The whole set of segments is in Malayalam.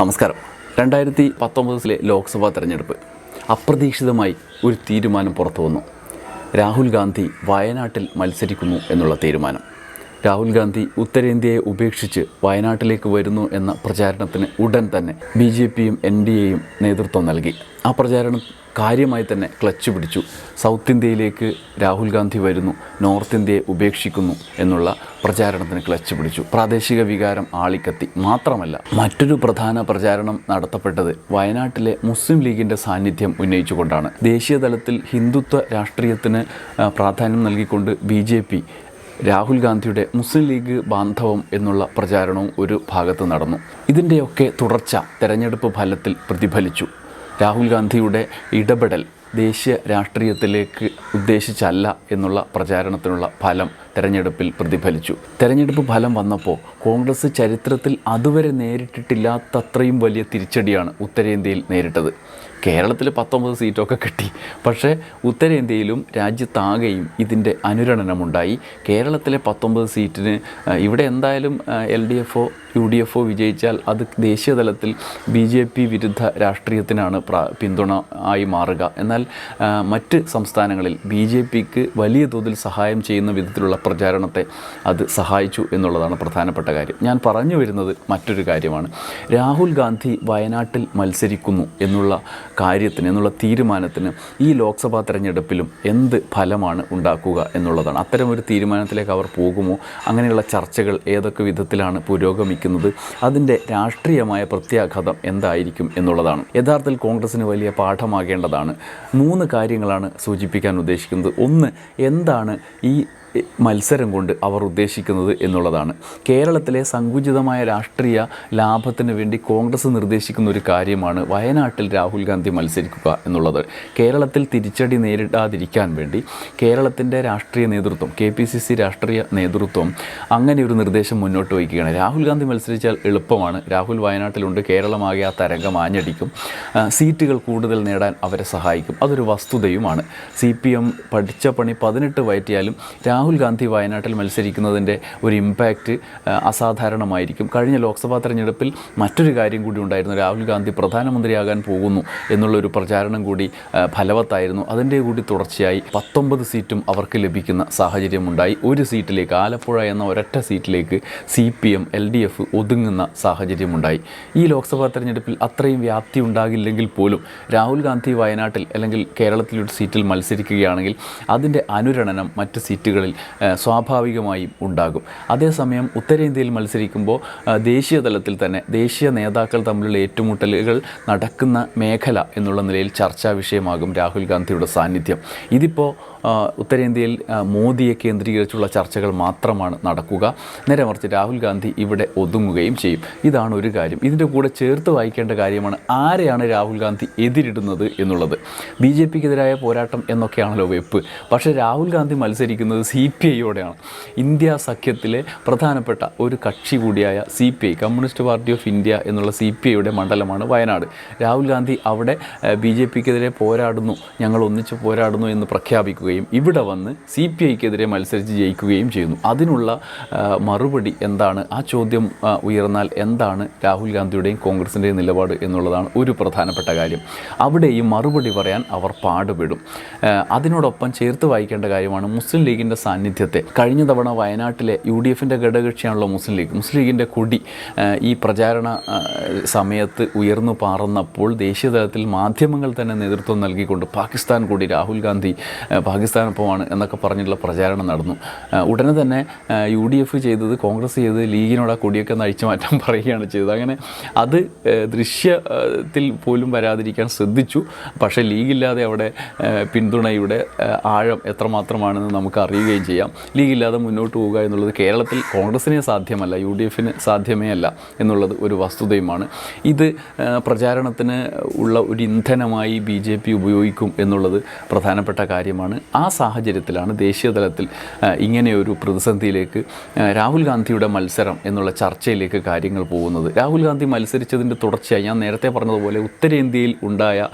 നമസ്കാരം. രണ്ടായിരത്തി പത്തൊമ്പതിലെ ലോക്സഭാ തെരഞ്ഞെടുപ്പ് അപ്രതീക്ഷിതമായി ഒരു തീരുമാനം പുറത്തു വന്നു. രാഹുൽ ഗാന്ധി വയനാട്ടിൽ മത്സരിക്കുന്നു എന്നുള്ള തീരുമാനം. രാഹുൽ ഗാന്ധി ഉത്തരേന്ത്യയെ ഉപേക്ഷിച്ച് വയനാട്ടിലേക്ക് വരുന്നു എന്ന പ്രചാരണത്തിന് ഉടൻ തന്നെ ബി ജെ പിയും എൻ ഡി എയും നേതൃത്വം നൽകി. ആ പ്രചാരണം കാര്യമായി തന്നെ ക്ലച്ച് പിടിച്ചു. സൗത്ത് ഇന്ത്യയിലേക്ക് രാഹുൽ ഗാന്ധി വരുന്നു. നോർത്ത് ഇന്ത്യയെ ഉപേക്ഷിക്കുന്നു എന്നുള്ള പ്രചാരണത്തിന് ക്ലച്ച് പിടിച്ചു. പ്രാദേശിക വികാരം ആളിക്കത്തി. മാത്രമല്ല മറ്റൊരു പ്രധാന പ്രചാരണം നടത്തപ്പെട്ടത് വയനാട്ടിലെ മുസ്ലിം ലീഗിന്റെ സാന്നിധ്യം ഉന്നയിച്ചുകൊണ്ടാണ്. ദേശീയ തലത്തിൽ ഹിന്ദുത്വ രാഷ്ട്രീയത്തിന് പ്രാധാന്യം നൽകിക്കൊണ്ട് ബി ജെ പി രാഹുൽ ഗാന്ധിയുടെ മുസ്ലിം ലീഗ് ബാന്ധവം എന്നുള്ള പ്രചാരണവും ഒരു ഭാഗത്ത് നടന്നു. ഇതിന്റെയൊക്കെ തുടർച്ച തെരഞ്ഞെടുപ്പ് ഫലത്തിൽ പ്രതിഫലിച്ചു. രാഹുൽ ഗാന്ധിയുടെ ഇടപെടൽ ദേശീയ രാഷ്ട്രീയത്തിലേക്ക് ഉദ്ദേശിച്ചല്ല എന്നുള്ള പ്രചാരണത്തിനുള്ള ഫലം തെരഞ്ഞെടുപ്പിൽ പ്രതിഫലിച്ചു. തെരഞ്ഞെടുപ്പ് ഫലം വന്നപ്പോൾ കോൺഗ്രസ് ചരിത്രത്തിൽ അതുവരെ നേരിട്ടിട്ടില്ലാത്തത്രയും വലിയ തിരിച്ചടിയാണ് ഉത്തരേന്ത്യയിൽ നേരിട്ടത്. കേരളത്തിൽ പത്തൊമ്പത് സീറ്റൊക്കെ കിട്ടി. പക്ഷേ ഉത്തരേന്ത്യയിലും രാജ്യത്താകെയും ഇതിന്റെ അനുരണനമുണ്ടായി. കേരളത്തിലെ പത്തൊമ്പത് സീറ്റിന് ഇവിടെ എന്തായാലും എൽ ഡി എഫ് ഒ യു ഡി എഫ് ഒ വിജയിച്ചാൽ അത് ദേശീയതലത്തിൽ ബി ജെ പി വിരുദ്ധ രാഷ്ട്രീയത്തിനാണ് പിന്തുണ ആയി മാറുക. എന്നാൽ മറ്റ് സംസ്ഥാനങ്ങളിൽ ബി ജെ പിക്ക് വലിയ തോതിൽ സഹായം ചെയ്യുന്ന വിധത്തിലുള്ള പ്രചാരണത്തെ അത് സഹായിച്ചു എന്നുള്ളതാണ് പ്രധാനപ്പെട്ട കാര്യം. ഞാൻ പറഞ്ഞു വരുന്നത് മറ്റൊരു കാര്യമാണ്. രാഹുൽ ഗാന്ധി വയനാട്ടിൽ മത്സരിക്കുന്നു എന്നുള്ള കാര്യത്തിന് എന്നുള്ള തീരുമാനത്തിന് ഈ ലോക്സഭാ തെരഞ്ഞെടുപ്പിലും എന്ത് ഫലമാണ് ഉണ്ടാക്കുക എന്നുള്ളതാണ്. അത്തരമൊരു തീരുമാനത്തിലേക്ക് അവർ പോകുമോ? അങ്ങനെയുള്ള ചർച്ചകൾ ഏതൊക്കെ വിധത്തിലാണ് പുരോഗമിക്കുന്നത്? അതിന്റെ രാഷ്ട്രീയമായ പ്രത്യാഘാതം എന്തായിരിക്കും എന്നുള്ളതാണ്. യഥാർത്ഥത്തിൽ കോൺഗ്രസ്സിന് വലിയ പാഠമാകേണ്ടതാണ്. മൂന്ന് കാര്യങ്ങളാണ് സൂചിപ്പിക്കാൻ ഉദ്ദേശിക്കുന്നത്. ഒന്ന് എന്താണ് ഈ മത്സരം കൊണ്ട് അവർ ഉദ്ദേശിക്കുന്നത് എന്നുള്ളതാണ്. കേരളത്തിലെ സങ്കുചിതമായ രാഷ്ട്രീയ ലാഭത്തിന് വേണ്ടി കോൺഗ്രസ് നിർദ്ദേശിക്കുന്ന ഒരു കാര്യമാണ് വയനാട്ടിൽ രാഹുൽ ഗാന്ധി മത്സരിക്കുക എന്നുള്ളത്. കേരളത്തിൽ തിരിച്ചടി നേരിടാതിരിക്കാൻ വേണ്ടി കേരളത്തിന്റെ രാഷ്ട്രീയ നേതൃത്വം കെ പി സി സി രാഷ്ട്രീയ നേതൃത്വം അങ്ങനെ ഒരു നിർദ്ദേശം മുന്നോട്ട് വയ്ക്കുകയാണ്. രാഹുൽ ഗാന്ധി മത്സരിച്ചാൽ എളുപ്പമാണ്. രാഹുൽ വയനാട്ടിലുണ്ട്. കേരളമാകെ ആ തരംഗം ആഞ്ഞടിക്കും. സീറ്റുകൾ കൂടുതൽ നേടാൻ അവരെ സഹായിക്കും. അതൊരു വസ്തുതയുമാണ്. സി പി എം പഠിച്ച പണി പതിനെട്ട് വയറ്റിയാലും രാഹുൽ ഗാന്ധി വയനാട്ടിൽ മത്സരിക്കുന്നതിന്റെ ഒരു ഇമ്പാക്റ്റ് അസാധാരണമായിരിക്കും. കഴിഞ്ഞ ലോക്സഭാ തെരഞ്ഞെടുപ്പിൽ മറ്റൊരു കാര്യം കൂടി ഉണ്ടായിരുന്നു. രാഹുൽ ഗാന്ധി പ്രധാനമന്ത്രിയാകാൻ പോകുന്നു എന്നുള്ളൊരു പ്രചാരണം കൂടി ഫലവത്തായിരുന്നു. അതിന്റെ കൂടി തുടർച്ചയായി പത്തൊമ്പത് സീറ്റും അവർക്ക് ലഭിക്കുന്ന സാഹചര്യമുണ്ടായി. ഒരു സീറ്റിലേക്ക് ആലപ്പുഴ എന്ന ഒരൊറ്റ സീറ്റിലേക്ക് C P M L D F ഒതുങ്ങുന്ന സാഹചര്യമുണ്ടായി. ഈ ലോക്സഭാ തെരഞ്ഞെടുപ്പിൽ അത്രയും വ്യാപ്തി ഉണ്ടാകില്ലെങ്കിൽ പോലും രാഹുൽ ഗാന്ധി വയനാട്ടിൽ അല്ലെങ്കിൽ കേരളത്തിലൊരു സീറ്റിൽ മത്സരിക്കുകയാണെങ്കിൽ അതിന്റെ അനുരണനം മറ്റ് സീറ്റുകളിൽ സ്വാഭാവികമായും ഉണ്ടാകും. അതേസമയം ഉത്തരേന്ത്യയിൽ മത്സരിക്കുമ്പോൾ ദേശീയ തലത്തിൽ തന്നെ ദേശീയ നേതാക്കൾ തമ്മിലുള്ള ഏറ്റുമുട്ടലുകൾ നടക്കുന്ന മേഖല എന്നുള്ള നിലയിൽ ചർച്ചാ വിഷയമാകും രാഹുൽ ഗാന്ധിയുടെ സാന്നിധ്യം. ഇതിപ്പോൾ ഉത്തരേന്ത്യയിൽ മോദിയെ കേന്ദ്രീകരിച്ചുള്ള ചർച്ചകൾ മാത്രമാണ് നടക്കുക. നേരെ മറിച്ച് രാഹുൽ ഗാന്ധി ഇവിടെ ഒതുങ്ങുകയും ചെയ്യും. ഇതാണ് ഒരു കാര്യം. ഇതിന്റെ കൂടെ ചേർത്ത് വായിക്കേണ്ട കാര്യമാണ് ആരെയാണ് രാഹുൽ ഗാന്ധി എതിരിടുന്നത് എന്നുള്ളത്. ബി ജെ പിക്കെതിരായ പോരാട്ടം എന്നൊക്കെയാണല്ലോ വെപ്പ്. പക്ഷേ രാഹുൽ ഗാന്ധി മത്സരിക്കുന്നത് സി പി ഐയോടെയാണ്. ഇന്ത്യ സഖ്യത്തിലെ പ്രധാനപ്പെട്ട ഒരു കക്ഷി കൂടിയായ C P I Communist Party of India എന്നുള്ള സി പി ഐയുടെ മണ്ഡലമാണ് വയനാട്. രാഹുൽ ഗാന്ധി അവിടെ ബി ജെ പിക്കെതിരെ പോരാടുന്നു ഞങ്ങൾ ഒന്നിച്ച് പോരാടുന്നു എന്ന് പ്രഖ്യാപിക്കുകയും ഇവിടെ വന്ന് സി പി ഐക്കെതിരെ മത്സരിച്ച് ജയിക്കുകയും ചെയ്യുന്നു. അതിനുള്ള മറുപടി എന്താണ്? ആ ചോദ്യം ഉയർന്നാൽ എന്താണ് രാഹുൽ ഗാന്ധിയുടെയും കോൺഗ്രസിന്റെയും നിലപാട് എന്നുള്ളതാണ് ഒരു പ്രധാനപ്പെട്ട കാര്യം. അവിടെയും മറുപടി പറയാൻ അവർ പാടുപെടും. അതിനോടൊപ്പം ചേർത്ത് വായിക്കേണ്ട കാര്യമാണ് മുസ്ലിം ലീഗിന്റെ സാന്നിധ്യത്തെ. കഴിഞ്ഞ തവണ വയനാട്ടിലെ യു ഡി എഫിന്റെ ഘടകകക്ഷിയാണല്ലോ മുസ്ലിം ലീഗ്. മുസ്ലിം ലീഗിന്റെ കൊടി ഈ പ്രചാരണ സമയത്ത് ഉയർന്നു പാറുന്നപ്പോൾ ദേശീയ തലത്തിൽ മാധ്യമങ്ങൾ തന്നെ നേതൃത്വം നൽകിക്കൊണ്ട് പാകിസ്ഥാൻ കൂടി രാഹുൽ ഗാന്ധി പാകിസ്ഥാനൊപ്പമാണ് എന്നൊക്കെ പറഞ്ഞിട്ടുള്ള പ്രചാരണം നടന്നു. ഉടനെ തന്നെ യു ഡി എഫ് ചെയ്തത് കോൺഗ്രസ് ചെയ്തത് ലീഗിനോട് ആ കൊടിയൊക്കെ നയിച്ചു മാറ്റാൻ പറയുകയാണ് ചെയ്തത്. അങ്ങനെ അത് ദൃശ്യത്തിൽ പോലും വരാതിരിക്കാൻ ശ്രദ്ധിച്ചു. പക്ഷേ ലീഗില്ലാതെ അവിടെ പിന്തുണയുടെ ആഴം എത്രമാത്രമാണെന്ന് നമുക്ക് അറിയുകയും ചെയ്യാം. ലീഗില്ലാതെ മുന്നോട്ട് പോവുക എന്നുള്ളത് കേരളത്തിൽ കോൺഗ്രസിനെ സാധ്യമല്ല യു ഡി എഫിന് സാധ്യമേ അല്ല എന്നുള്ളത് ഒരു വസ്തുതയുമാണ്. ഇത് പ്രചാരണത്തിന് ഉള്ള ഒരു ഇന്ധനമായി ബി ജെ പി ഉപയോഗിക്കും എന്നുള്ളത് പ്രധാനപ്പെട്ട കാര്യമാണ്. ആ സാഹചര്യത്തിലാണ് ദേശീയ തലത്തിൽ ഇങ്ങനെയൊരു പ്രതിസന്ധിയിലേക്ക് രാഹുൽ ഗാന്ധിയുടെ മത്സരം എന്നുള്ള ചർച്ചയിലേക്ക് കാര്യങ്ങൾ പോകുന്നത്. രാഹുൽ ഗാന്ധി മത്സരിച്ചതിന്റെ തുടർച്ചയായി ഞാൻ നേരത്തെ പറഞ്ഞതുപോലെ ഉത്തരേന്ത്യയിൽ ഉണ്ടായ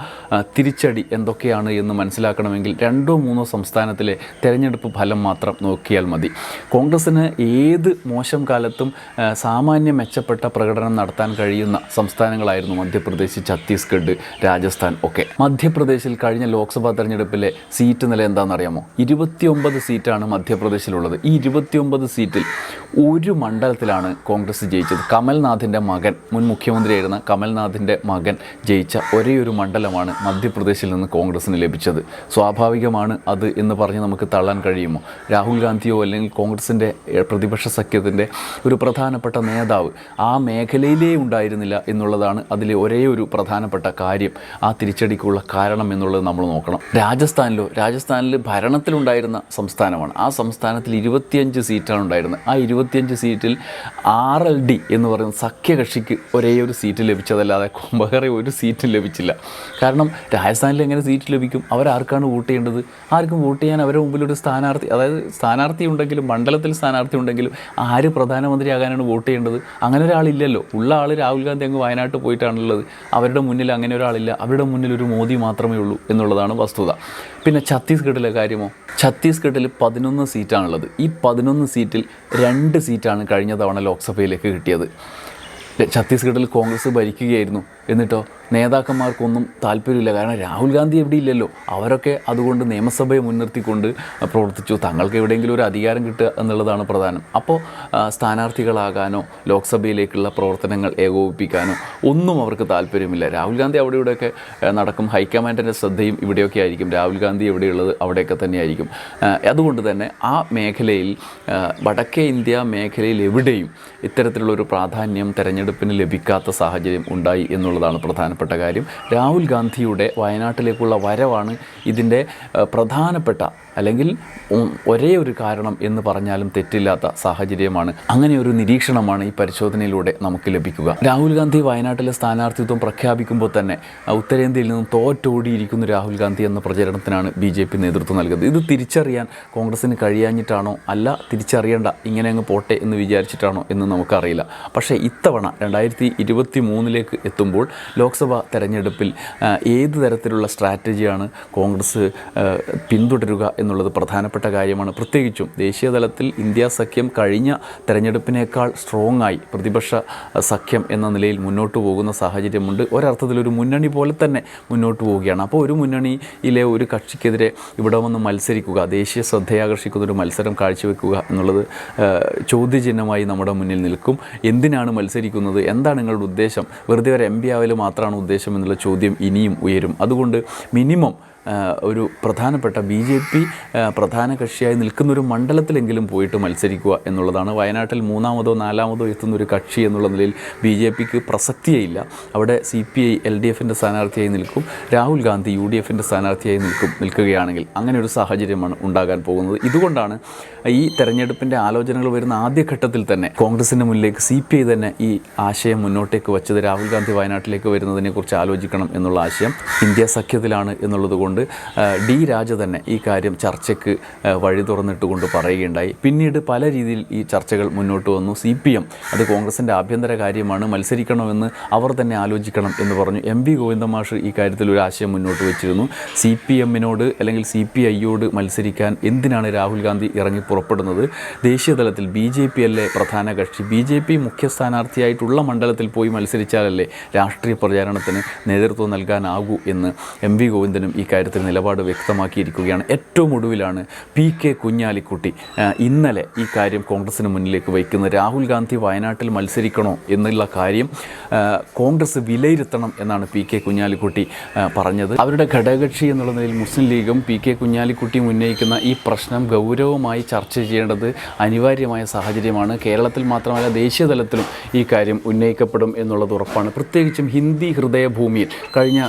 തിരിച്ചടി എന്തൊക്കെയാണ് എന്ന് മനസ്സിലാക്കണമെങ്കിൽ രണ്ടോ മൂന്നോ സംസ്ഥാനത്തിലെ തെരഞ്ഞെടുപ്പ് ഫലം മാത്രം നോക്കിയാൽ മതി. കോൺഗ്രസ്സിന് ഏത് മോശം കാലത്തും സാമാന്യം മെച്ചപ്പെട്ട പ്രകടനം നടത്താൻ കഴിയുന്ന സംസ്ഥാനങ്ങളായിരുന്നു മധ്യപ്രദേശ് ഛത്തീസ്ഗഡ് രാജസ്ഥാൻ ഒക്കെ. മധ്യപ്രദേശിൽ കഴിഞ്ഞ ലോക്സഭാ തെരഞ്ഞെടുപ്പിലെ സീറ്റ് നില എന്താണെന്നറിയാമോ? ഇരുപത്തിയൊമ്പത് സീറ്റാണ് മധ്യപ്രദേശിലുള്ളത്. ഈ ഇരുപത്തിയൊമ്പത് സീറ്റിൽ ഒരു മണ്ഡലത്തിലാണ് കോൺഗ്രസ് ജയിച്ചത്. കമൽനാഥിന്റെ മകൻ മുൻ മുഖ്യമന്ത്രിയായിരുന്ന കമൽനാഥിന്റെ മകൻ ജയിച്ച ഒരേ ഒരു മണ്ഡലമാണ് മധ്യപ്രദേശിൽ നിന്ന് കോൺഗ്രസ്സിന് ലഭിച്ചത്. സ്വാഭാവികമാണ് അത് എന്ന് പറഞ്ഞ് നമുക്ക് തള്ളാൻ കഴിയുമോ? രാഹുൽ ഗാന്ധിയോ അല്ലെങ്കിൽ കോൺഗ്രസിന്റെ പ്രതിപക്ഷ സഖ്യത്തിന്റെ ഒരു പ്രധാനപ്പെട്ട നേതാവ് ആ മേഖലയിലേ ഉണ്ടായിരുന്നില്ല എന്നുള്ളതാണ് അതിലെ ഒരേ ഒരു പ്രധാനപ്പെട്ട കാര്യം. ആ തിരിച്ചടിക്കുള്ള കാരണം എന്നുള്ളത് നമ്മൾ നോക്കണം. രാജസ്ഥാനിലോ രാജസ്ഥാനിൽ ഭരണത്തിലുണ്ടായിരുന്ന സംസ്ഥാനമാണ്. ആ സംസ്ഥാനത്തിൽ ഇരുപത്തിയഞ്ച് സീറ്റാണ് ഉണ്ടായിരുന്നത്. ആ ഇരുപത്തിയഞ്ച് സീറ്റിൽ ആർ എൽ ഡി എന്ന് പറയുന്ന സഖ്യകക്ഷിക്ക് ഒരേ ഒരു സീറ്റ് ലഭിച്ചതല്ലാതെ വേറെ ഒരു സീറ്റും ലഭിച്ചില്ല. കാരണം രാജസ്ഥാനിൽ എങ്ങനെ സീറ്റ് ലഭിക്കും? അവരാർക്കാണ് വോട്ട് ചെയ്യേണ്ടത്? ആർക്കും വോട്ട് ചെയ്യാൻ അവരുടെ മുമ്പിലൊരു സ്ഥാനാർത്ഥി അതായത് സ്ഥാനാർത്ഥി ഉണ്ടെങ്കിലും മണ്ഡലത്തിൽ സ്ഥാനാർത്ഥി ഉണ്ടെങ്കിലും ആര് പ്രധാനമന്ത്രിയാകാനാണ് വോട്ട് ചെയ്യേണ്ടത്? അങ്ങനെ ഒരാളില്ലല്ലോ. ഉള്ള ആൾ രാഹുൽ ഗാന്ധി അങ്ങ് വയനാട്ട് പോയിട്ടാണുള്ളത്. അവരുടെ മുന്നിൽ അങ്ങനെ ഒരാളില്ല. അവരുടെ മുന്നിൽ ഒരു മോദി മാത്രമേ ഉള്ളൂ എന്നുള്ളതാണ് വസ്തുത. പിന്നെ ഛത്തീസ്ഗഡിലെ കാര്യമോ? ഛത്തീസ്ഗഡിൽ പതിനൊന്ന് സീറ്റാണുള്ളത്. ഈ പതിനൊന്ന് സീറ്റിൽ രണ്ട് സീറ്റാണ് കഴിഞ്ഞ തവണ ലോക്സഭയിലേക്ക് കിട്ടിയത്. ഛത്തീസ്ഗഡിൽ കോൺഗ്രസ് ഭരിക്കുകയായിരുന്നു. എന്നിട്ടോ നേതാക്കന്മാർക്കൊന്നും താല്പര്യമില്ല. കാരണം രാഹുൽ ഗാന്ധി എവിടെ ഇല്ലല്ലോ? അവരൊക്കെ അതുകൊണ്ട് നിയമസഭയെ മുൻനിർത്തിക്കൊണ്ട് പ്രവർത്തിച്ചു. തങ്ങൾക്ക് എവിടെയെങ്കിലും ഒരു അധികാരം കിട്ടുക എന്നുള്ളതാണ് പ്രധാനം. അപ്പോൾ സ്ഥാനാർത്ഥികളാകാനോ ലോക്സഭയിലേക്കുള്ള പ്രവർത്തനങ്ങൾ ഏകോപിപ്പിക്കാനോ ഒന്നും അവർക്ക് താല്പര്യമില്ല. രാഹുൽ ഗാന്ധി അവിടെ ഇവിടെയൊക്കെ നടക്കും. ഹൈക്കമാൻഡിന്റെ ശ്രദ്ധയും ഇവിടെയൊക്കെ ആയിരിക്കും. രാഹുൽ ഗാന്ധി എവിടെയുള്ളത് അവിടെയൊക്കെ തന്നെയായിരിക്കും. അതുകൊണ്ട് തന്നെ ആ മേഖലയിൽ വടക്കേ ഇന്ത്യ മേഖലയിൽ എവിടെയും ഇത്തരത്തിലുള്ള ഒരു പ്രാധാന്യം തെരഞ്ഞെടുപ്പിന് ലഭിക്കാത്ത സാഹചര്യം ഉണ്ടായി എന്നുള്ളതാണ് പ്രധാനപ്പെട്ട കാര്യം. രാഹുൽ ഗാന്ധിയുടെ വയനാട്ടിലേക്കുള്ള വരവാണ് ഇതിന്റെ പ്രധാനപ്പെട്ട അല്ലെങ്കിൽ ഒരേ ഒരു കാരണം എന്ന് പറഞ്ഞാലും തെറ്റില്ലാത്ത സാഹചര്യമാണ്. അങ്ങനെ ഒരു നിരീക്ഷണമാണ് ഈ പരിശോധനയിലൂടെ നമുക്ക് ലഭിക്കുക. രാഹുൽ ഗാന്ധി വയനാട്ടിലെ സ്ഥാനാർത്ഥിത്വം പ്രഖ്യാപിക്കുമ്പോൾ തന്നെ ഉത്തരേന്ത്യയിൽ നിന്നും തോറ്റോടിയിരിക്കുന്നു രാഹുൽ ഗാന്ധി എന്ന പ്രചരണത്തിനാണ് ബി ജെ പി നേതൃത്വം നൽകുന്നത്. ഇത് തിരിച്ചറിയാൻ കോൺഗ്രസിന് കഴിയാഞ്ഞിട്ടാണോ അല്ല തിരിച്ചറിയേണ്ട ഇങ്ങനെ അങ്ങ് പോട്ടെ എന്ന് വിചാരിച്ചിട്ടാണോ എന്ന് നമുക്കറിയില്ല. പക്ഷേ ഇത്തവണ രണ്ടായിരത്തി ഇരുപത്തി മൂന്നിലേക്ക് എത്തുമ്പോൾ ലോക്സഭാ തെരഞ്ഞെടുപ്പിൽ ഏത് തരത്തിലുള്ള സ്ട്രാറ്റജിയാണ് കോൺഗ്രസ് പിന്തുടരുക എന്നുള്ളത് പ്രധാനപ്പെട്ട കാര്യമാണ്. പ്രത്യേകിച്ചും ദേശീയ തലത്തിൽ ഇന്ത്യ സഖ്യം കഴിഞ്ഞ തെരഞ്ഞെടുപ്പിനേക്കാൾ സ്ട്രോങ് ആയി പ്രതിപക്ഷ സഖ്യം എന്ന നിലയിൽ മുന്നോട്ട് പോകുന്ന സാഹചര്യമുണ്ട്. ഒരർത്ഥത്തിൽ ഒരു മുന്നണി പോലെ തന്നെ മുന്നോട്ട് പോവുകയാണ്. അപ്പോൾ ഒരു മുന്നണിയിലെ ഒരു കക്ഷിക്കെതിരെ ഇവിടെ വന്ന് മത്സരിക്കുക ദേശീയ ശ്രദ്ധയാകർഷിക്കുന്ന ഒരു മത്സരം കാഴ്ചവെക്കുക എന്നുള്ളത് ചോദ്യചിഹ്നമായി നമ്മുടെ മുന്നിൽ നിൽക്കും. എന്തിനാണ് മത്സരിക്കുന്നത്? എന്താണ് നിങ്ങളുടെ ഉദ്ദേശം? വെറുതെ ഒരു എം പി ആവൽ മാത്രമാണ് ഉദ്ദേശം എന്നുള്ള ചോദ്യം ഇനിയും ഉയരും. അതുകൊണ്ട് മിനിമം ഒരു പ്രധാനപ്പെട്ട ബി ജെ പി പ്രധാന കക്ഷിയായി നിൽക്കുന്ന ഒരു മണ്ഡലത്തിലെങ്കിലും പോയിട്ട് മത്സരിക്കുക എന്നുള്ളതാണ്. വയനാട്ടിൽ മൂന്നാമതോ നാലാമതോ എത്തുന്ന ഒരു കക്ഷി എന്നുള്ള നിലയിൽ ബി ജെ പിക്ക് പ്രസക്തിയേയില്ല. അവിടെ C P I L D എഫിന്റെ സ്ഥാനാർത്ഥിയായി നിൽക്കും. രാഹുൽ ഗാന്ധി യു ഡി എഫിന്റെ സ്ഥാനാർത്ഥിയായി നിൽക്കും നിൽക്കുകയാണെങ്കിൽ അങ്ങനെ ഒരു സാഹചര്യമാണ് ഉണ്ടാകാൻ പോകുന്നത്. ഇതുകൊണ്ടാണ് ഈ തെരഞ്ഞെടുപ്പിന്റെ ആലോചനകൾ വരുന്ന ആദ്യഘട്ടത്തിൽ തന്നെ കോൺഗ്രസിന്റെ മുന്നിലേക്ക് സി പി ഐ തന്നെ ഈ ആശയം മുന്നോട്ടേക്ക് വച്ചത് രാഹുൽ ഗാന്ധി വയനാട്ടിലേക്ക് വരുന്നതിനെക്കുറിച്ച് ആലോചിക്കണം എന്നുള്ള ആശയം ഇന്ത്യ സഖ്യത്തിലാണ് എന്നുള്ളത് കൊണ്ട് ആ, ഡി രാജ തന്നെ ഈ കാര്യം ചർച്ചയ്ക്ക് വഴി തുറന്നിട്ടുകൊണ്ട് പറയുകയുണ്ടായി. പിന്നീട് പല രീതിയിൽ ഈ ചർച്ചകൾ മുന്നോട്ട് വന്നു. സി പി എം അത് കോൺഗ്രസിന്റെ ആഭ്യന്തര കാര്യമാണ് മത്സരിക്കണമെന്ന് അവർ തന്നെ ആലോചിക്കണം എന്ന് പറഞ്ഞു. എം വി ഗോവിന്ദമാഷ് ഈ കാര്യത്തിൽ ഒരു ആശയം മുന്നോട്ട് വെച്ചിരുന്നു. സി പി എമ്മിനോട് അല്ലെങ്കിൽ സി പി ഐയോട് മത്സരിക്കാൻ എന്തിനാണ് രാഹുൽ ഗാന്ധി ഇറങ്ങി പുറപ്പെടുന്നത്? ദേശീയ തലത്തിൽ ബി ജെ പി അല്ലേ പ്രധാന കക്ഷി? ബി ജെ പി മുഖ്യ സ്ഥാനാർത്ഥിയായിട്ടുള്ള മണ്ഡലത്തിൽ പോയി മത്സരിച്ചാലല്ലേ രാഷ്ട്രീയ പ്രചാരണത്തിന് നേതൃത്വം നൽകാനാകൂ എന്ന് എം വി ഗോവിന്ദനും ഈ കാര്യത്തിൽ നിലപാട് വ്യക്തമാക്കിയിരിക്കുകയാണ്. ഏറ്റവും ഒടുവിലാണ് പി കെ കുഞ്ഞാലിക്കുട്ടി ഇന്നലെ ഈ കാര്യം കോൺഗ്രസിന് മുന്നിലേക്ക് വയ്ക്കുന്നത്. രാഹുൽ ഗാന്ധി വയനാട്ടിൽ മത്സരിക്കണോ എന്നുള്ള കാര്യം കോൺഗ്രസ് വിലയിരുത്തണം എന്നാണ് പി കെ കുഞ്ഞാലിക്കുട്ടി പറഞ്ഞത്. അവരുടെ ഘടകകക്ഷി എന്നുള്ള നിലയിൽ മുസ്ലിം ലീഗും പി കെ കുഞ്ഞാലിക്കുട്ടിയും ഉന്നയിക്കുന്ന ഈ പ്രശ്നം ഗൗരവമായി ചർച്ച ചെയ്യേണ്ടത് അനിവാര്യമായ സാഹചര്യമാണ്. കേരളത്തിൽ മാത്രമല്ല ദേശീയ തലത്തിലും ഈ കാര്യം ഉന്നയിക്കപ്പെടും എന്നുള്ളത് ഉറപ്പാണ്. പ്രത്യേകിച്ചും ഹിന്ദി ഹൃദയഭൂമിയിൽ കഴിഞ്ഞ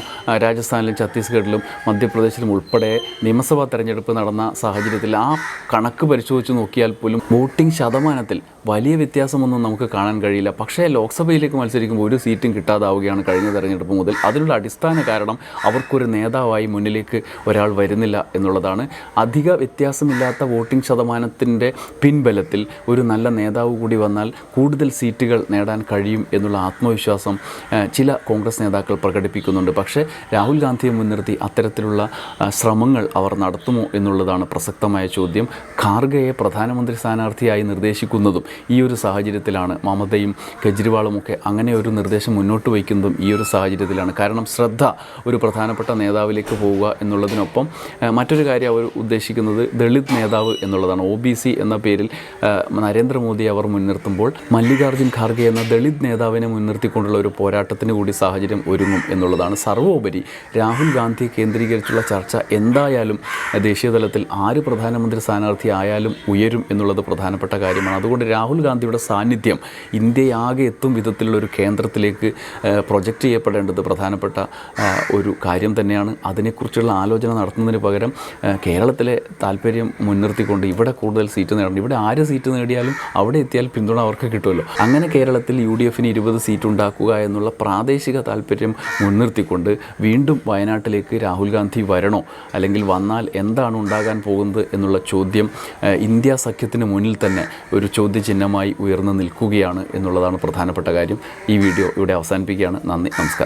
രാജസ്ഥാനിലും ഛത്തീസ്ഗഡിലും മധ്യപ്രദേശിലും ഉൾപ്പെടെ നിയമസഭാ തെരഞ്ഞെടുപ്പ് നടന്ന സാഹചര്യത്തിൽ ആ കണക്ക് പരിശോധിച്ച് നോക്കിയാൽ പോലും വോട്ടിംഗ് ശതമാനത്തിൽ വലിയ വ്യത്യാസമൊന്നും നമുക്ക് കാണാൻ കഴിയില്ല. പക്ഷേ ലോക്സഭയിലേക്ക് മത്സരിക്കുമ്പോൾ ഒരു സീറ്റും കിട്ടാതാവുകയാണ് കഴിഞ്ഞ തെരഞ്ഞെടുപ്പ് മുതൽ. അതിനുള്ള അടിസ്ഥാന കാരണം അവർക്കൊരു നേതാവായി മുന്നിലേക്ക് ഒരാൾ വരുന്നില്ല എന്നുള്ളതാണ്. അധിക വ്യത്യാസമില്ലാത്ത വോട്ടിംഗ് ശതമാനത്തിന്റെ പിൻബലത്തിൽ ഒരു നല്ല നേതാവ് കൂടി വന്നാൽ കൂടുതൽ സീറ്റുകൾ നേടാൻ കഴിയും എന്നുള്ള ആത്മവിശ്വാസം ചില കോൺഗ്രസ് നേതാക്കൾ പ്രകടിപ്പിക്കുന്നുണ്ട്. പക്ഷേ രാഹുൽ ഗാന്ധിയെ മുൻനിർത്തി അത്തരത്തിലുള്ള ആ, ശ്രമങ്ങൾ അവർ നടത്തുമോ എന്നുള്ളതാണ് പ്രസക്തമായ ചോദ്യം. ഖാർഗയെ പ്രധാനമന്ത്രി സ്ഥാനാർത്ഥിയായി നിർദ്ദേശിക്കുന്നതും ഈ ഒരു സാഹചര്യത്തിലാണ്. മമതയും കെജ്രിവാളും ഒക്കെ അങ്ങനെ ഒരു നിർദ്ദേശം മുന്നോട്ട് വയ്ക്കുന്നതും ഈ ഒരു സാഹചര്യത്തിലാണ്. കാരണം ശ്രദ്ധ ഒരു പ്രധാനപ്പെട്ട നേതാവിലേക്ക് പോവുക എന്നുള്ളതിനൊപ്പം മറ്റൊരു കാര്യം അവർ ഉദ്ദേശിക്കുന്നത് ദളിത് നേതാവ് എന്നുള്ളതാണ്. ഒ ബി സി എന്ന പേരിൽ നരേന്ദ്രമോദി അവർ മുൻനിർത്തുമ്പോൾ മല്ലികാർജുൻ ഖാർഗെ എന്ന ദളിത് നേതാവിനെ മുൻനിർത്തിക്കൊണ്ടുള്ള ഒരു പോരാട്ടത്തിന് കൂടി സാഹചര്യം ഒരുങ്ങും എന്നുള്ളതാണ്. സർവോപരി രാഹുൽ ഗാന്ധി ഗാന്ധിയെ കേന്ദ്രീകരിച്ചുള്ള ചർച്ച എന്തായാലും ദേശീയ തലത്തിൽ ആര് പ്രധാനമന്ത്രി സ്ഥാനാർത്ഥി ആയാലും ഉയരും എന്നുള്ളത് പ്രധാനപ്പെട്ട കാര്യമാണ്. അതുകൊണ്ട് രാഹുൽ ഗാന്ധിയുടെ സാന്നിധ്യം ഇന്ത്യയാകെ എത്തും വിധത്തിലുള്ള ഒരു കേന്ദ്രത്തിലേക്ക് പ്രൊജക്റ്റ് ചെയ്യപ്പെടേണ്ടത് പ്രധാനപ്പെട്ട ഒരു കാര്യം തന്നെയാണ്. അതിനെക്കുറിച്ചുള്ള ആലോചന നടത്തുന്നതിന് പകരം കേരളത്തിലെ താല്പര്യം മുൻനിർത്തിക്കൊണ്ട് ഇവിടെ കൂടുതൽ സീറ്റ് നേടണം. ഇവിടെ ആര് സീറ്റ് നേടിയാലും അവിടെ എത്തിയാൽ പിന്തുണ അവർക്ക് കിട്ടുമല്ലോ. അങ്ങനെ കേരളത്തിൽ യു ഡി എഫിന് ഇരുപത് സീറ്റ് ഉണ്ടാക്കുക എന്നുള്ള പ്രാദേശിക താല്പര്യം മുൻനിർത്തിക്കൊണ്ട് വീണ്ടും വയനാട്ടിലേക്ക് രാഹുൽ ഗാന്ധി വരണോ? അല്ലെങ്കിൽ വന്നാൽ എന്താണ് ഉണ്ടാകാൻ പോകുന്നത് എന്നുള്ള ചോദ്യം ഇന്ത്യ സഖ്യത്തിന് മുന്നിൽ തന്നെ ഒരു ചോദ്യചിഹ്നമായി ഉയർന്നു നിൽക്കുകയാണ് എന്നുള്ളതാണ് പ്രധാനപ്പെട്ട കാര്യം. ഈ വീഡിയോ ഇവിടെ അവസാനിപ്പിക്കുകയാണ്. നന്ദി നമസ്കാരം.